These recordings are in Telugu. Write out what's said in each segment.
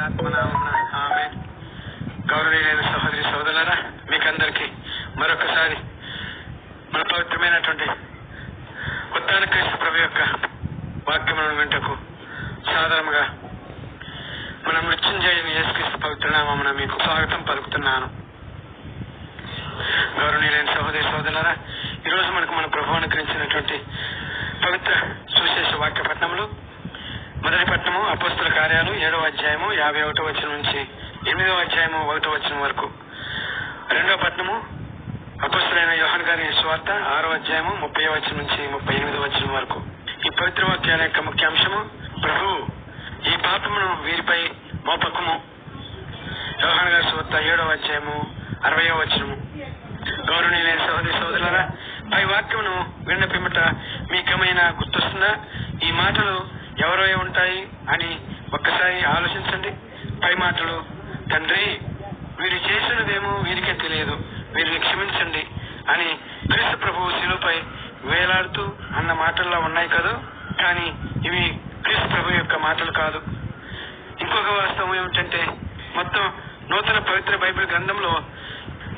ఆత్మనామమున ఆమె గౌరవనీయులైన సహోదరి సోదరులారా మీకందరికీ మరొకసారి మన పవిత్రమైనటువంటి ఉత్తాన క్రీస్తు ప్రభు యొక్క వాక్యములను వింటకు సాధారణంగా మన మృత్యుంజయుని యేసుక్రీస్తు పవిత్ర మీకు స్వాగతం పలుకుతున్నాను. గౌరవనీయులైన సహోదరి సోదరులారా ఈరోజు మనకు మన ప్రభు అనుగ్రహించినటువంటి పవిత్ర సుశేష వాక్య పట్టణం మొదటి పట్టణము అపోస్తుల కార్యాలు ఏడవ అధ్యాయము యాభై ఒకటో వచ్చిన నుంచి ఎనిమిదవ అధ్యాయము ఒకటో వచ్చిన వరకు. రెండవ పట్నము అపస్తులైన యోహన్ గారి స్వార్థ ఆరో అధ్యాయము ముప్పై వచ్చిన నుంచి ముప్పై ఎనిమిది వచ్చిన వరకు. ఈ పవిత్ర వాక్యాల యొక్క ముఖ్యాంశము ప్రభు ఈ పాపమును వీరిపై మోపకము. యోహన్ గారి స్వార్థ ఏడవ అధ్యాయము అరవయో వచనము. గౌరవనీయులైన సహోదరి సోదరులరా పై వాక్యమును విన్న పిమ్మట మీకేమైనా గుర్తొస్తుందా? ఈ మాటలు ఎవరో ఉంటాయి అని ఒక్కసారి ఆలోచించండి. పై మాటలు. తండ్రి వీరు చేసినదేమో వీరికే తెలియదు. వీరిని క్షమించండి అని క్రీస్తు ప్రభువు శిలుపై వేలాడుతూ అన్న మాటల్లో ఉన్నాయి కదా? కానీ ఇవి క్రీస్తు ప్రభు యొక్క మాటలు కాదు. ఇంకొక వాస్తవం ఏమిటంటే మొత్తం నూతన పవిత్ర బైబిల్ గ్రంథంలో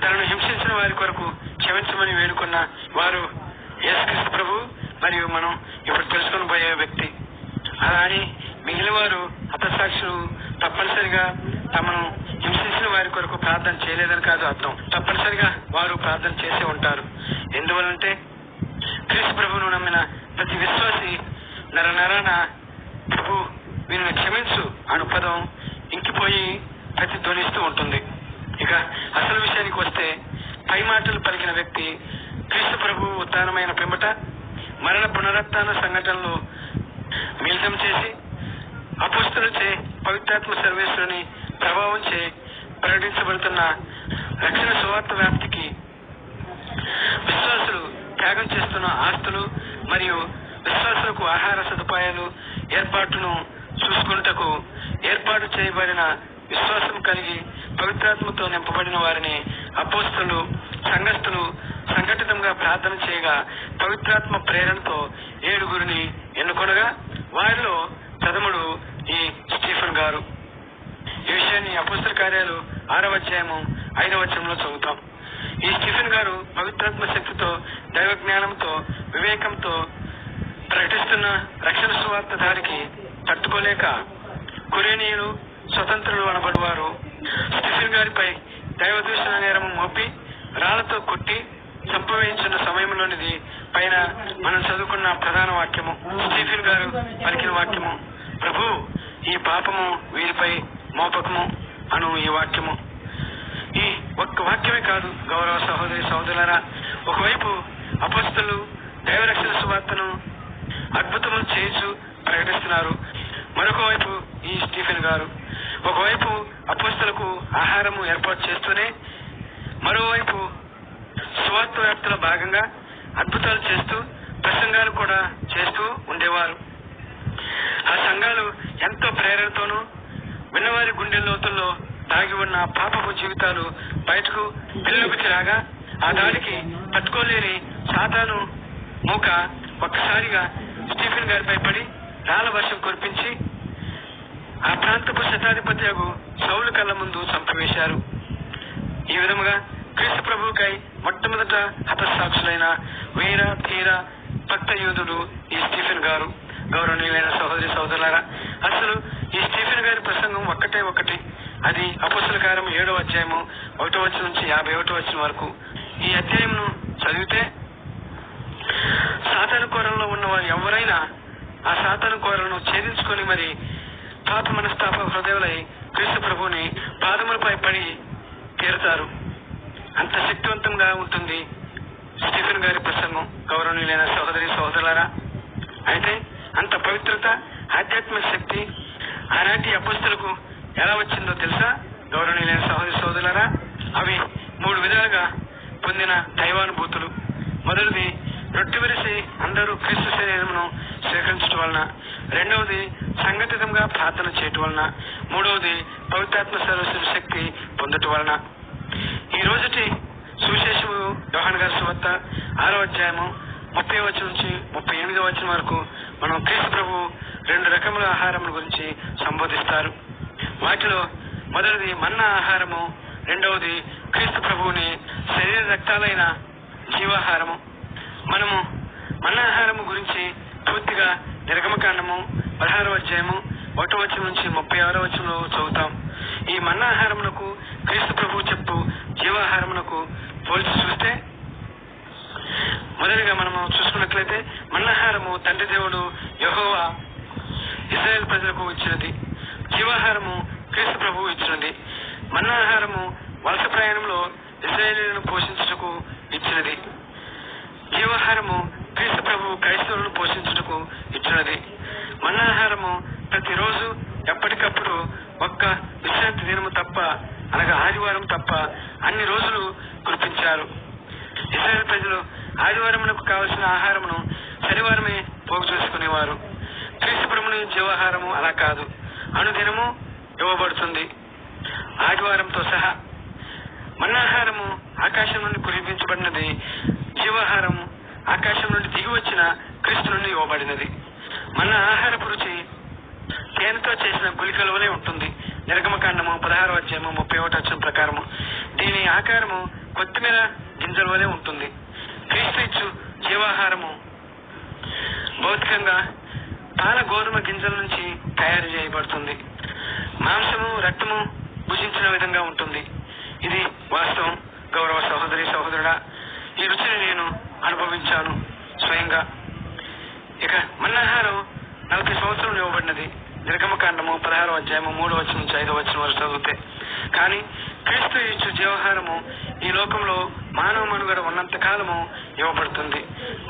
తనను హింసించిన వారి కొరకు క్షమించమని వేడుకున్న వారు యేసుక్రీస్తు ప్రభు మరియు మనం ఇప్పుడు తెలుసుకొని పోయే వ్యక్తి. అలా అని మిగిలిన వారు హతసాక్షులు తప్పనిసరిగా తమను హింసించిన వారి కొరకు ప్రార్థన చేయలేదని కాదు అర్థం. తప్పనిసరిగా వారు ప్రార్థన చేసే ఉంటారు. ఎందువలంటే క్రీస్తు ప్రభువును నమ్మిన ప్రతి విశ్వాసి నర నరాన ప్రభు వీరిని క్షమించు అను పదం ఇంకిపోయి ప్రతిధ్వనిస్తూ ఉంటుంది. ఇక అసలు విషయానికి వస్తే పై మాటలు పలికిన వ్యక్తి క్రీస్తు ప్రభు ఉత్థానమైన పిమ్మట మరణ పునరుత్న సంఘటనలు మిళితం చేసి అపుస్తులచే పవిత్రాత్మ సర్వేశ్వరుని ప్రభావం చే ప్రకటించబడుతున్న రక్షణ సువార్త వ్యాప్తికి విశ్వాసులు త్యాగం చేస్తున్న ఆస్తులు మరియు విశ్వాసులకు ఆహార సదుపాయాలు ఏర్పాటును చూసుకుంటకు ఏర్పాటు చేయబడిన విశ్వాసం కలిగి పవిత్రాత్మతో నింపబడిన వారిని అపోస్తులు సంఘస్థులు సంఘటితంగా ప్రార్థన చేయగా పవిత్రాత్మ ప్రేరణతో ఏడుగురిని ఎన్నుకొనగా వారిలో ప్రథముడు ఈ స్టీఫన్ గారు. ఈ విషయాన్ని అపోస్తుల కార్యాలు ఆరవ అధ్యాయము ఐదవ వచనంలో చదువుతాం. ఈ స్టీఫెన్ గారు పవిత్రాత్మ శక్తితో దైవ జ్ఞానంతో వివేకంతో ప్రకటిస్తున్న రక్షణ సువార్త దారికి తట్టుకోలేక కురేనీయులు స్వతంత్రులు అనబడివారు. స్టీఫెన్ గారిపై దైవ దూషణ నేరం మోపి రాళ్ళతో కొట్టి సంభవించిన సమయంలోనిది పైన మనం చదువుకున్న ప్రధాన వాక్యము. స్టీఫెన్ గారు పలికిన వాక్యము ప్రభు ఈ పాపము వీరిపై మోపకము. అను ఈ వాక్యము. ఈ ఒక్క వాక్యమే కాదు గౌరవ సహోదరి సహోదరులరా ఒకవైపు అపస్తులు దైవరక్షణ సువార్తను అద్భుతములు చేయించు ప్రకటిస్తున్నారు. మరొక వైపు ఈ స్టీఫెన్ గారు. ఒకవైపు అపస్తులకు ఆహారము ఏర్పాటు చేస్తూనే మరోవైపు సువార్త వ్యాప్తిలో భాగంగా అద్భుతాలు చేస్తూ ప్రసంగాలు కూడా చేస్తూ ఉండేవారు. ఆ సంఘాలు ఎంతో ప్రేరణతోనూ విన్నవారి గుండె లోతుల్లో దాగి ఉన్న పాపపు జీవితాలు బయటకు వెలుగుకి రాగా ఆ దాడికి తట్టుకోలేని సాతాను మూక ఒక్కసారిగా స్టీఫెన్ గారిపై పడి రాళ్ళ వర్షం కురిపించి ఆ ప్రాంతపు శతాధిపతి సౌలు కళ్ళ ముందు చంపివేశారు. ఈ విధముగా క్రీస్తు ప్రభువుకై మొట్టమొదట హతసాక్షులైన వీర తీర భక్త యోధుడు ఈ స్టీఫెన్ గారు. గౌరవనీయులైన సహోదరి సోదరులారా అసలు ఈ స్టీఫెన్ గారి ప్రసంగం ఒక్కటే ఒకటి. అది అపస్సుల కారం ఏడవ అధ్యాయము ఒకటో వచ్చిన నుంచి యాభై ఒకటో వచ్చిన వరకు. ఈ అధ్యాయంను చదివితే సాతాను కోరంలో ఉన్న వారు ఎవరైనా ఆ సాతాను కోరలను ఛేదించుకొని మరి పాప మనస్తాప హృదయులై క్రీస్తు ప్రభుని పాదములపై పడి తీరుతారు. అంత శక్తివంతంగా ఉంటుంది స్టీఫెన్ గారి ప్రసంగం. గౌరవనీయులైన సహోదరి సహోదరులారా అయితే అంత పవిత్రత ఆధ్యాత్మిక శక్తి ఆనాటి అపస్తులకు ఎలా వచ్చిందో తెలుసా? గౌరవనీయులైన సహోదరి సోదరులరా అవి మూడు విధాలుగా పొందిన దైవానుభూతులు. మొదటిది రొట్టె విరిసి అందరూ క్రీస్తు శరీరమును స్వీకరించడం వలన. రెండవది సంఘటితంగా ప్రార్థన చేయటం వలన. మూడవది పవిత్రాత్మ సర్వస్వ శక్తి పొందటం వలన. ఈ రోజుటి సువిశేషము యోహాన్ గారి సువార్త ఆరో అధ్యాయము ముప్పై వచ్చి నుంచి ముప్పై ఎనిమిదో వచ్చిన వరకు మనం క్రీస్తు ప్రభు రెండు రకముల ఆహారం గురించి సంబోధిస్తారు. వాటిలో మొదటిది మన్న ఆహారము రెండవది క్రీస్తు ప్రభువుని శరీర రక్తాలైన జీవాహారము. మనము మన్న ఆహారము గురించి పూర్తిగా నిర్గమకాండము పదహారవ అధ్యాయము ఒకటో వచ్చిన నుంచి ముప్పై ఆరో వచ్చంలో చదువుతాం. ఈ మన్నాహారమునకు క్రీస్తు ప్రభువు చెప్పు జీవాహారమునకు పోల్చి చూస్తే మొదటిగా మనము చూసుకున్నట్లయితే మన్నాహారము తండ్రి దేవుడు యహోవా ఇస్రాయేల్ ప్రజలకు ఇచ్చినది. జీవాహారము క్రీస్తు ప్రభువు ఇచ్చినది. మన్నాహారము వలస ప్రయాణంలో ఇస్రాయేలీలను పోషించుటకు ఇచ్చినది. జీవాహారము క్రీస్తు ప్రభువు క్రైస్తవులను పోషించుటకు ఇచ్చినది. మన్నాహారము ప్రతిరోజు ఎప్పటికప్పుడు ఒక్క విశ్రాంతి దినము తప్ప అనగా ఆదివారం తప్ప అన్ని రోజులు కురిపించారు. ఇస్రాయల్ ప్రజలు ఆదివారమునకు కావలసిన ఆహారమును శనివారమే పోగు చేసుకునేవారు క్రీస్తుపురముని జీవాహారము అలా కాదు. అనుదినము ఇవ్వబడుతుంది. ఆదివారంతో సహా మన్నాహారము ఆకాశం నుండి కురిపించబడినది. జీవాహారము ఆకాశం నుండి దిగి వచ్చిన క్రీస్తు నుండి ఇవ్వబడినది. మన ఆహారపు రుచి తేనెతో చేసిన గుళికల ఉంటుంది. నిర్గమకాండము పదహారు అధ్యాయము ముప్పై ఒకటి వచ్చిన ప్రకారము. దీని ఆకారము కొత్తిమీర గింజల వలె ఉంటుంది. క్రీస్తు ఇచ్చు జీవాహారము. భౌతికంగా పాల గోధుమ గింజల నుంచి తయారు చేయబడుతుంది. మాంసము రక్తము భుజించిన విధంగా ఉంటుంది. ఇది వాస్తవం. గౌరవ సహోదరి సహోదరుడా ఈ రుచిని నేను అనుభవించాను స్వయంగా. ఇక మన్నాహారం నలభై సంవత్సరం ఇవ్వబడినది. నిర్గమకాండము పదహారో అధ్యాయము మూడో వచ్చిన నుంచి ఐదో వచ్చిన వరకు చదివితే. కానీ క్రీస్తు ఇచ్చు జీవాహారము ఈ లోకంలో మానవ మనుగడ ఉన్నంత కాలము ఇవ్వబడుతుంది.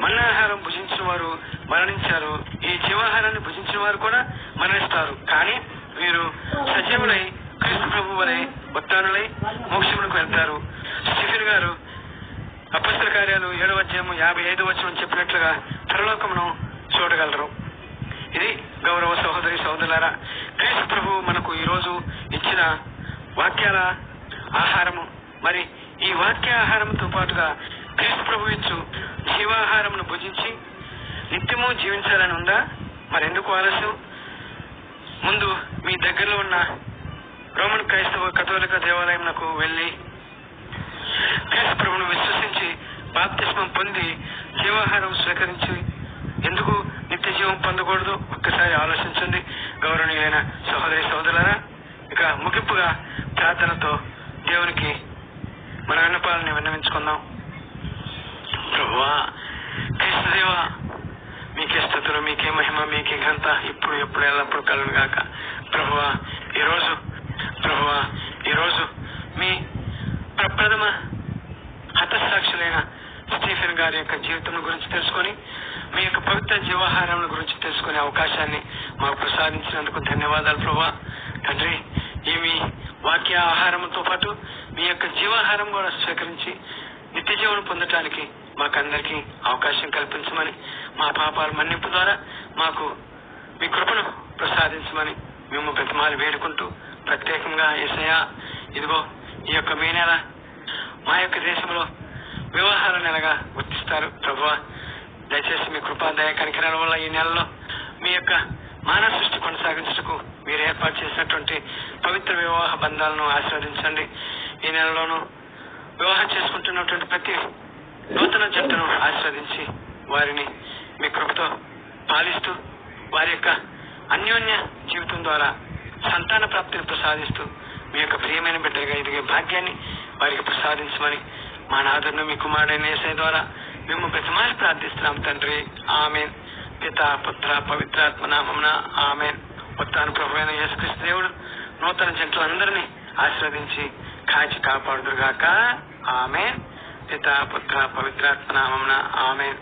మన్నాహారం భుజించిన వారు మరణించారు. ఈ జీవాహారాన్ని భుజించిన వారు కూడా మరణిస్తారు. కానీ వీరు సజీవులై క్రీస్తు ప్రభు వలె ఉత్తానులై మోక్షములకు వెళ్తారు. స్టీఫెన్ గారు అపస్తుల కార్యాలు ఏడవ అధ్యాయము యాభై ఐదు వచ్చిన చెప్పినట్లుగా పరలోకమును చూడగలరు. ఇది గౌరవ సహోదరి సహోదరులారా క్రీస్తు ప్రభు మనకు ఈ రోజు ఇచ్చిన వాక్యాల ఆహారము. మరి ఈ వాక్య ఆహారంతో పాటుగా క్రీస్తు ప్రభు ఇచ్చు జీవాహారంను భుజించి నిత్యము జీవించాలని ఉందా? మరెందుకు ఆలస్యం? ముందు మీ దగ్గరలో ఉన్న రోమన్ క్రైస్తవ కథోలిక దేవాలయంకు వెళ్ళి క్రీస్తు ప్రభును విశ్వసించి బాప్తిస్మం పొంది జీవాహారం స్వీకరించి ఎందుకు నిత్య జీవం పొందకూడదు? ఒక్కసారి ఆలోచించండి. గౌరవనీయులైన సహోదరి సోదరులరా ఇక ముగింపుగా ప్రార్థనతో దేవునికి మన విన్నపాలని విన్నవించుకుందాం. ప్రభువా క్రీస్తుదేవా మీకే స్థుతులు మీకే మహిమ మీకే ఘనత ఇప్పుడు ఎప్పుడు ఎల్లప్పుడు కలను గాక. ప్రభువా ఈరోజు ప్రభువా ఈరోజు మీ ప్రప్రథమ హతసాక్షులైన స్టీఫెన్ గారి యొక్క జీవితం గురించి తెలుసుకొని మీ యొక్క పవిత్ర జీవాహారం గురించి తెలుసుకునే అవకాశాన్ని మాకు ప్రసాదించినందుకు ధన్యవాదాలు ప్రభా తండ్రి వాక్య ఆహారంతో పాటు మీ యొక్క జీవాహారం కూడా స్వీకరించి నిత్య జీవనం పొందటానికి మాకందరికీ అవకాశం కల్పించమని మా పాపాల మన్నింపు ద్వారా మాకు మీ కృపను ప్రసాదించమని మేము ప్రతిమాలు వేడుకుంటూ ప్రత్యేకంగా ఇసయా ఇదిగో ఈ యొక్క మే నెల మా యొక్క దేశంలో వివాహాల నెలగా గుర్తిస్తారు ప్రభు దయచేసి మీ కృపా దయ కనికరాల వల్ల ఈ నెలలో మీ యొక్క మానవ సృష్టి కొనసాగించటకు మీరు ఏర్పాటు చేసినటువంటి పవిత్ర వివాహ బంధాలను ఆశీర్వదించండి ఈ నెలలోనూ వివాహం చేసుకుంటున్నటువంటి ప్రతి నూతన జట్టును ఆశీర్వదించి వారిని మీ కృపతో పాలిస్తూ వారి యొక్క అన్యోన్య జీవితం ద్వారా సంతాన ప్రాప్తిని ప్రసాదిస్తూ మీ యొక్క ప్రియమైన బిడ్డలుగా ఎదిగే భాగ్యాన్ని వారికి ప్రసాదించమని మా నాథును మీ కుమారుడైన ఏసై ద్వారా మేము ప్రతిమాలి ప్రార్థిస్తున్నాం తండ్రి. ఆమెన్. పిత పుత్ర పవిత్రాత్మ నామమున ఆమెన్. ఉత్తాన ప్రభు యేసుక్రీస్తు దేవుడు నూతన జంటలందరినీ ఆశీర్వదించి కాచి కాపాడుదురుగాక. ఆమె పిత పుత్ర పవిత్రాత్మ నామం ఆమెన్.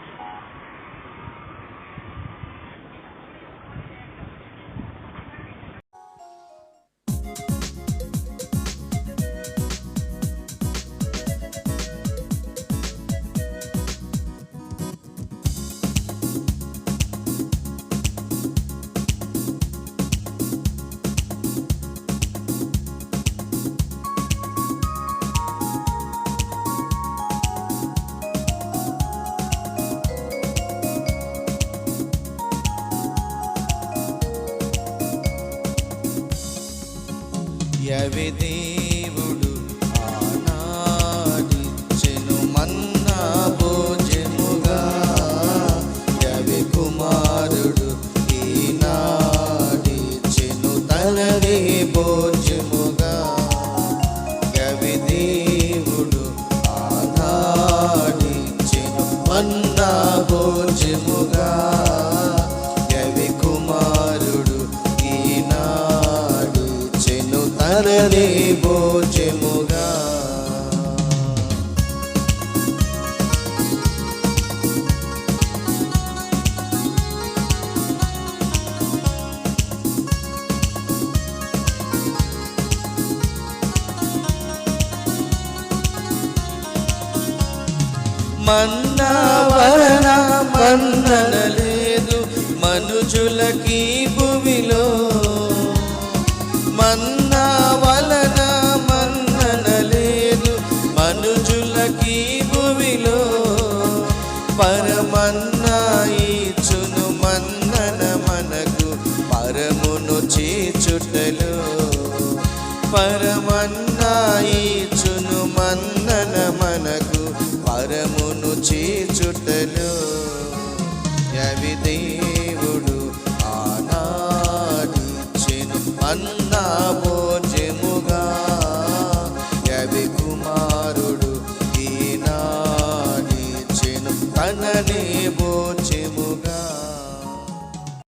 కవి దేవుడు ఆనాడిచ్చెను మన్నా భోజముగా యవి కుమారుడు ఈనాడిచ్చెను తనదే భోజముగా మన్నా వలన లేదు మనుజులకి భూమిలో. మన్నా వలన మన్నన లేదు మనుజులకి భూమిలో. పరమన్నా ఇచ్చును మన్నన మనకు పరమును చేచుటలో. పరమన్నా ఇచ్చును మన్నన మనకు పరము చేచుటలో యవి